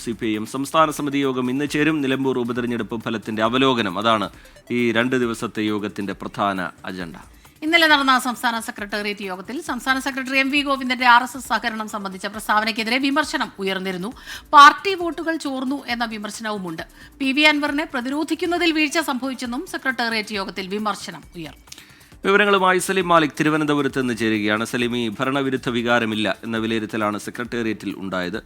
C P I M സംസ്ഥാന സമിതി യോഗം ഇന്ന് ചേരും നിലമ്പൂർ ഉപതെരഞ്ഞെടുപ്പ് ഫലത്തിന്റെ അവലോകനം. അതാണ് ഈ രണ്ട് ദിവസത്തെ യോഗത്തിന്റെ പ്രധാന അജണ്ട. ഇന്നലെ നടന്ന സംസ്ഥാന സെക്രട്ടേറിയറ്റ് യോഗത്തിൽ സംസ്ഥാന സെക്രട്ടറി എം വി ഗോവിന്ദന്റെ ആർ എസ് എസ് സഹകരണം സംബന്ധിച്ച പ്രസ്താവനയ്ക്കെതിരെ വിമർശനം ഉയർന്നിരുന്നു. പാർട്ടി വോട്ടുകൾ ചോർന്നു എന്ന വിമർശനവുമുണ്ട്. പി വി അൻവറിനെ പ്രതിരോധിക്കുന്നതിൽ വീഴ്ച സംഭവിച്ചെന്നും സെക്രട്ടേറിയറ്റ് യോഗത്തിൽ വിമർശനം ഉയർന്നു വിവരങ്ങളുമായി സലീം മാലിക് തിരുവനന്തപുരത്ത് നിന്ന് ചേരുകയാണ്. സലീം ഈ ഭരണവിരുദ്ധ വികാരമില്ല എന്ന വിലയിരുത്തലാണ് സെക്രട്ടേറിയറ്റിൽ ഉണ്ടായത്.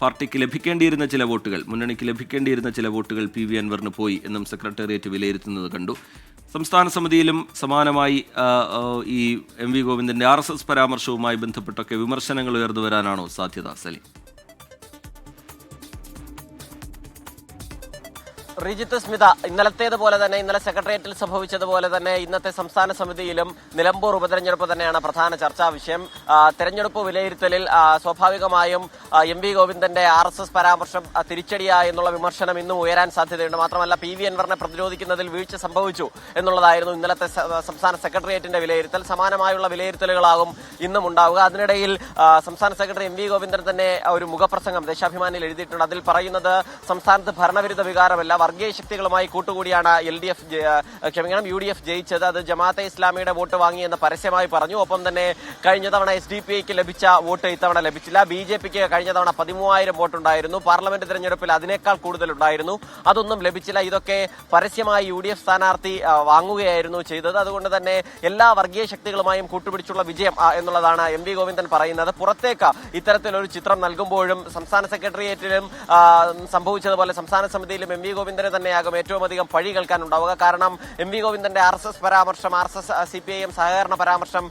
പാർട്ടിക്ക് ലഭിക്കേണ്ടിയിരുന്ന ചില വോട്ടുകൾ മുന്നണിക്ക് ലഭിക്കേണ്ടിയിരുന്ന ചില വോട്ടുകൾ പി വി അൻവറിന് പോയി എന്നും സെക്രട്ടേറിയറ്റ് വിലയിരുത്തുന്നത് കണ്ടു. സംസ്ഥാന സമിതിയിലും സമാനമായി ഈ എം വി ഗോവിന്ദന്റെ ആർ എസ് എസ് പരാമർശവുമായി ബന്ധപ്പെട്ടൊക്കെ വിമർശനങ്ങൾ ഉയർന്നു വരാനാണോ സാധ്യത സലീം? റിജിത്ത് സ്മിത ഇന്നലത്തേതുപോലെ തന്നെ ഇന്നലെ സെക്രട്ടേറിയറ്റിൽ സംഭവിച്ചതുപോലെ തന്നെ ഇന്നത്തെ സംസ്ഥാന സമിതിയിലും നിലമ്പൂർ ഉപതെരഞ്ഞെടുപ്പ് തന്നെയാണ് പ്രധാന ചർച്ചാ വിഷയം. തെരഞ്ഞെടുപ്പ് വിലയിരുത്തലിൽ സ്വാഭാവികമായും എം വി ഗോവിന്ദന്റെ ആർ എസ് എസ് പരാമർശം തിരിച്ചടിയാ എന്നുള്ള വിമർശനം ഇന്നും ഉയരാൻ സാധ്യതയുണ്ട്. മാത്രമല്ല പി വി അൻവറിനെ പ്രതിരോധിക്കുന്നതിൽ വീഴ്ച സംഭവിച്ചു എന്നുള്ളതായിരുന്നു ഇന്നലത്തെ സംസ്ഥാന സെക്രട്ടേറിയറ്റിന്റെ വിലയിരുത്തൽ. സമാനമായുള്ള വിലയിരുത്തലുകളാകും ഇന്നും ഉണ്ടാവുക. അതിനിടയിൽ സംസ്ഥാന സെക്രട്ടറി എം വി ഗോവിന്ദൻ തന്നെ ഒരു മുഖപ്രസംഗം ദേശാഭിമാനിയിൽ എഴുതിയിട്ടുണ്ട്. അതിൽ പറയുന്നത് സംസ്ഥാനത്ത് ഭരണവിരുദ്ധ വികാരമല്ല വർഗീയ ശക്തികളുമായി കൂട്ടുകൂടിയാണ് എൽ ഡി എഫ് ക്ഷമിക്കണം യു ഡി എഫ് ജയിച്ചത്. അത് ജമാഅത്തെ ഇസ്ലാമിയുടെ വോട്ട് വാങ്ങിയെന്ന് പരസ്യമായി പറഞ്ഞു. ഒപ്പം തന്നെ കഴിഞ്ഞ തവണ എസ് ഡി പി ഐക്ക് ലഭിച്ച വോട്ട് ഇത്തവണ ലഭിച്ചില്ല. ബി ജെ പിക്ക് കഴിഞ്ഞ തവണ പതിമൂവായിരം വോട്ടുണ്ടായിരുന്നു. പാർലമെന്റ് തെരഞ്ഞെടുപ്പിൽ അതിനേക്കാൾ കൂടുതൽ ഉണ്ടായിരുന്നു അതൊന്നും ലഭിച്ചില്ല. ഇതൊക്കെ പരസ്യമായി യു ഡി എഫ് സ്ഥാനാർത്ഥി വാങ്ങുകയായിരുന്നു ചെയ്തത്. അതുകൊണ്ട് തന്നെ എല്ലാ വർഗീയ ശക്തികളുമായും കൂട്ടുപിടിച്ചുള്ള വിജയം എന്നുള്ളതാണ് എം വി ഗോവിന്ദൻ പറയുന്നത്. പുറത്തേക്ക് ഇത്തരത്തിലൊരു ചിത്രം നൽകുമ്പോഴും സംസ്ഥാന സെക്രട്ടേറിയറ്റിലും സംഭവിച്ചതുപോലെ സംസ്ഥാന സമിതിയിലും എം വി ഗോവിന്ദനെ തന്നെയാകും ഏറ്റവും അധികം പഴി കേൾക്കാനുണ്ടാവുക. കാരണം എം വി ഗോവിന്ദന്റെ ആർ എസ് എസ് പരാമർശം R S S C P I M സഹകരണ പരാമർശം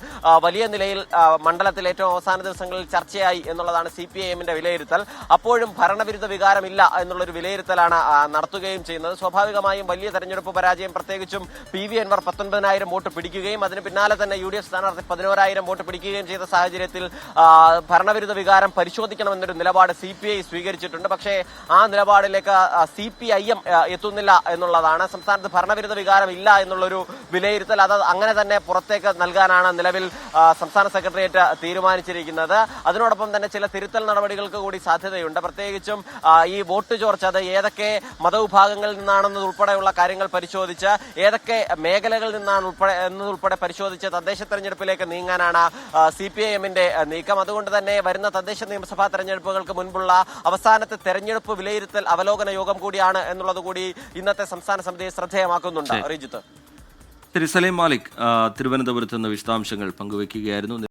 വലിയ നിലയിൽ മണ്ഡലത്തിൽ ഏറ്റവും അവസാന ദിവസങ്ങളിൽ ചർച്ചയായി എന്നുള്ളതാണ് സി പി ഐ എമ്മിന്റെ വിലയിരുത്തൽ. അപ്പോഴും ഭരണവിരുദ്ധ വികാരമില്ല എന്നുള്ളൊരു വിലയിരുത്തലാണ് നടത്തുകയും ചെയ്യുന്നത്. സ്വാഭാവികമായും വലിയ തെരഞ്ഞെടുപ്പ് പരാജയം പ്രത്യേകിച്ചും പി വി അൻവർ പത്തൊൻപതിനായിരം വോട്ട് പിടിക്കുകയും അതിന് പിന്നാലെ തന്നെ യു ഡി എഫ് സ്ഥാനാർത്ഥി പതിനോരായിരം വോട്ട് പിടിക്കുകയും ചെയ്ത സാഹചര്യത്തിൽ ഭരണവിരുദ്ധ വികാരം പരിശോധിക്കണമെന്നൊരു നിലപാട് സി പി ഐ സ്വീകരിച്ചിട്ടുണ്ട്. പക്ഷേ ആ നിലപാടിലേക്ക് സി പി ഐ എം എത്തുന്നില്ല എന്നുള്ളതാണ്. സംസ്ഥാനത്ത് ഭരണവിരുദ്ധ വികാരം ഇല്ല എന്നുള്ളൊരു വിലയിരുത്തൽ അത് അങ്ങനെ തന്നെ പുറത്തേക്ക് നൽകാനാണ് നിലവിൽ സംസ്ഥാന സെക്രട്ടേറിയറ്റ് തീരുമാനിച്ചിരിക്കുന്നത്. അതിനോടൊപ്പം തന്നെ ചില തിരുത്തൽ നടപടികൾക്ക് കൂടി സാധ്യതയുണ്ട്. പ്രത്യേകിച്ചും ഈ വോട്ട് ചോർച്ച അത് ഏതൊക്കെ മതവിഭാഗങ്ങളിൽ നിന്നാണെന്നത് ഉൾപ്പെടെയുള്ള കാര്യങ്ങൾ പരിശോധിച്ച് ഏതൊക്കെ മേഖലകളിൽ നിന്നാണ് ഉൾപ്പെടെ എന്നതുൾപ്പെടെ പരിശോധിച്ച് തദ്ദേശ തെരഞ്ഞെടുപ്പിലേക്ക് നീങ്ങാനാണ് സി പി ഐ എമ്മിന്റെ നീക്കം. അതുകൊണ്ട് തന്നെ വരുന്ന തദ്ദേശ നിയമസഭാ തെരഞ്ഞെടുപ്പുകൾക്ക് മുൻപുള്ള അവസാനത്തെ തെരഞ്ഞെടുപ്പ് വിലയിരുത്തൽ അവലോകന യോഗം കൂടിയാണ് എന്നുള്ളത് കൂടി ഇന്നത്തെ സംസ്ഥാന സമിതിയെ ശ്രദ്ധേയമാക്കുന്നുണ്ട് റിജിത്ത്. ശരി സലീം മാലിക് തിരുവനന്തപുരത്ത് നിന്ന് വിശദാംശങ്ങൾ പങ്കുവയ്ക്കുകയായിരുന്നു